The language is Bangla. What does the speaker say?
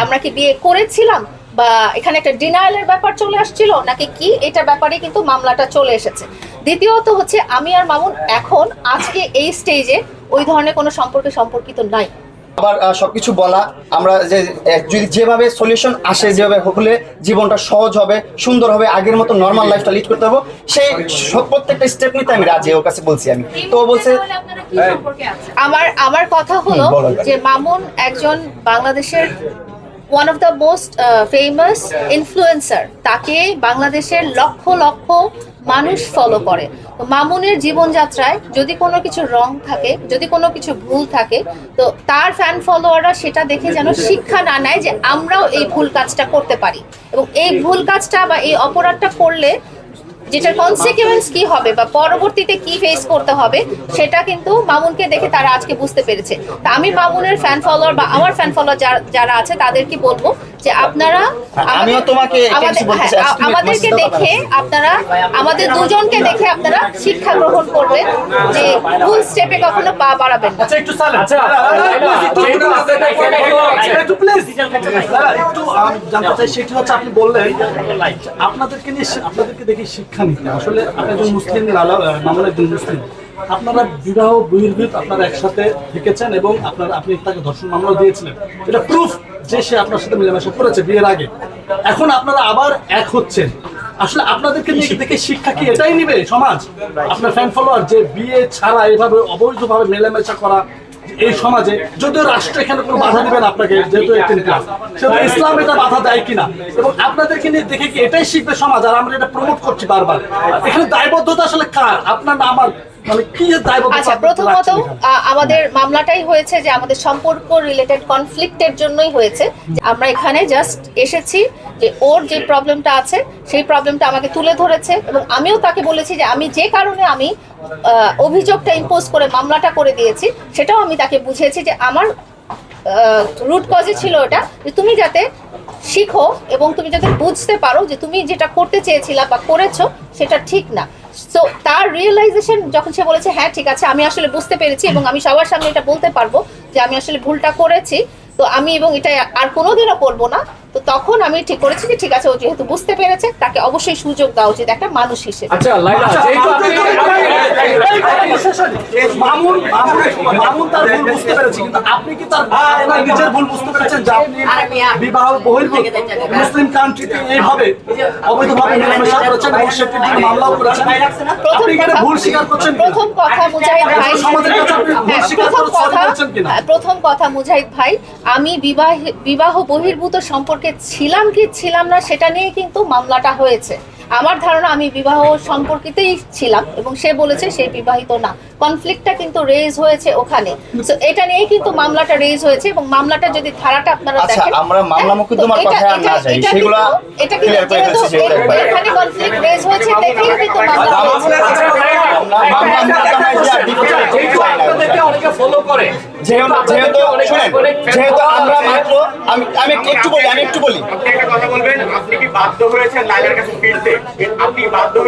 আমরা কি বিয়ে করেছিলাম? বা এখানে একটা ডিনায়ালের ব্যাপার চলে আসছিল? নাকি কি? এটা ব্যাপারে কিন্তু মামলাটা চলে এসেছে। দ্বিতীয়ত হচ্ছে আমি আর মামুন এখন আজকে এই স্টেজে ওই ধরনের কোনো সম্পর্কে সম্পর্কিত নাই। আবার আহ, সবকিছু বলা আমরা যে যদি যেভাবে সলিউশন আসে যেভাবে হলে জীবনটা সহজ হবে সুন্দর হবে আগের মতো নর্মাল লাইফটা লিড করতে হবে সেই সব- প্রত্যেকটা স্টেপ নিতে আমি রাজি ওর কাছে বলছি আমি। তো ও বলছে আমার আমার কথা হলো যে মামুন একজন বাংলাদেশের one of the most famous influencer তাকে বাংলাদেশের লক্ষ লক্ষ মানুষ ফলো করে। তো মামুনের জীবনযাত্রায় যদি কোনো কিছু রং থাকে, যদি কোনো কিছু ভুল থাকে, তো তার ফ্যান ফলোয়াররা সেটা দেখে যেন শিক্ষা না নেয় যে আমরাও এই ভুল কাজটা করতে পারি। এবং এই ভুল কাজটা বা এই অপরাধটা করলে যেটার কনসিকুয়েন্স কি হবে বা পরবর্তীতে কি ফেস করতে হবে সেটা কিন্তু মামুনকে দেখে তারা আজকে বুঝতে পেরেছে তা আমি মামুনের ফ্যান ফলোয়ার বা আমার ফ্যান ফলোয়ার যারা আছে তাদেরকে বলব যে আপনারা হ্যাঁ, আমিও তোমাকে হ্যাঁ, আমাদেরকে দেখে আপনারা আমাদের দুজনকে দেখে আপনারা শিক্ষা গ্রহণ করবেন যে ভুল স্টেপে কখনো পা বাড়াবেন না আচ্ছা একটু আচ্ছা, যেহেতু আপনাদের এখানে কেউ আছে। একটু প্লিজ একটু আমি জানতে চাই সেটা হচ্ছে আপনি বললেন আপনাদেরকে নিয়ে আপনাদেরকে দেখে শিক্ষা নিতে। আসলে আপনি একজন মুসলিম লালা মামলা একজন মুসলিম। আপনারা বিবাহ বহির্ভূত আপনারা একসাথে থেকেছেন এবং আপনারা আপনি তাকে ধর্ষণ মামলা দিয়েছিলেন। এটা প্রুফ যে সে আপনার সাথে মেলামেশা করেছে বিয়ের আগে। এখন আপনারা আবার এক হচ্ছেন। আসলে আপনাদেরকে দেখে শিক্ষা কি এটাই নিবে সমাজ? আপনার ফ্যান ফলোয়ার যে বিয়ে ছাড়া এভাবে অবৈধভাবে মেলামেশা করা এই সমাজে যদিও রাষ্ট্র এখানে কোনো বাধা দেবেন আপনাকে, যেহেতু এইটিন ক্লাস সেহেতু ইসলাম এটা বাধা দেয় কিনা? এবং আপনাদেরকে নিয়ে দেখে কি এটাই শিখবে সমাজ? আর আমরা এটা প্রমোট করছি বারবার। এখানে দায়বদ্ধতা আসলে কার? আপনার না, আমার আচ্ছা প্রথমত? আমাদের মামলাটাই হয়েছে যে আমাদের সম্পর্ক রিলেটেড কনফ্লিক্টের জন্যই হয়েছে আমরা এখানে জাস্ট এসেছি যে ওর যে প্রবলেমটা আছে সেই প্রবলেমটা আমাকে তুলে ধরেছে এবং আমিও তাকে বলেছি যে আমি যে কারণে আমি অভিযোগটা ইম্পোজ করে মামলাটা করে দিয়েছি সেটাও আমি তাকে বুঝিয়েছি যে আমার রুট কজে ছিল ওটা যে তুমি যাতে শিখো এবং তুমি যাতে বুঝতে পারো যে তুমি যেটা করতে চেয়েছিলা বা করেছ সেটা ঠিক না সো তার রিয়েলাইজেশন যখন সে বলেছে হ্যাঁ ঠিক আছে, আমি আসলে বুঝতে পেরেছি এবং আমি সবার সামনে এটা বলতে পারব যে আমি আসলে ভুলটা করেছি। তো আমি এবং এটা আর কোনোদিনও করব না। তো তখন আমি ঠিক করেছি যে ঠিক আছে ও যেহেতু বুঝতে পেরেছে তাকে অবশ্যই সুযোগ দেওয়া উচিত একটা মানুষ হিসেবে। আচ্ছা লাইলা মামুন মামুন মামুন তার ভুল বুঝতে পেরেছে কিন্তু আপনি কি তার নিজের ভুল বুঝতে পেরেছেন যে আপনি বিবাহ বহির্ভূত মুসলিম কান্ট্রিতে এইভাবে অবৈধভাবে মেলামেশা করেছেন এবং সেটির জন্য মামলাও করেছেন। আপনি এখানে ভুল স্বীকার করছেন প্রথম কথা মুজাহিদ ভাই সমাজের কাছে আপনি ভুল হ্যাঁ, স্বীকার কিনা? হ্যাঁ, প্রথম কথা মুজাহিদ ভাই আমি বিবাহ বিবাহ বহির্ভূত সম্পর্কে ছিলাম কি ছিলাম না সেটা নিয়ে কিন্তু মামলাটা হয়েছে। আমার ধারণা আমি বিবাহ সম্পর্কিতই ছিলাম এবং সে বলেছে সে বিবাহিত না। কনফ্লিক্টটা কিন্তু রেজ হয়েছে ওখানে। So, এটা নিয়েই কিন্তু মামলাটা রেজ হয়েছে এবং মামলাটা যদি ধারাটা আপনারা আচ্ছা, দেখেন আমরা মামলা হ্যাঁ, তো মোকদ্দমার এটা- আর না যাই, সেগুলা এটা কিন্তু একবার। এখানে কনফ্লিক্ট রেজ হয়েছে দেখেই কিন্তু মামলা হয়েছে মামলা মোকদ্দমায় যে আর ডিফারেন্ট যেহেতু আপনাদেরকে অনেকে ফলো করে। যেহেতু যেহেতু আমরা মাত্র আমি আমি একটু বলি আমি একটু বলি। আপনি একটা কথা বলবেন আপনি কি বাধ্য হয়েছেন লাইলার কাছে ফিরতে? আপনি বাধ্য হয়ে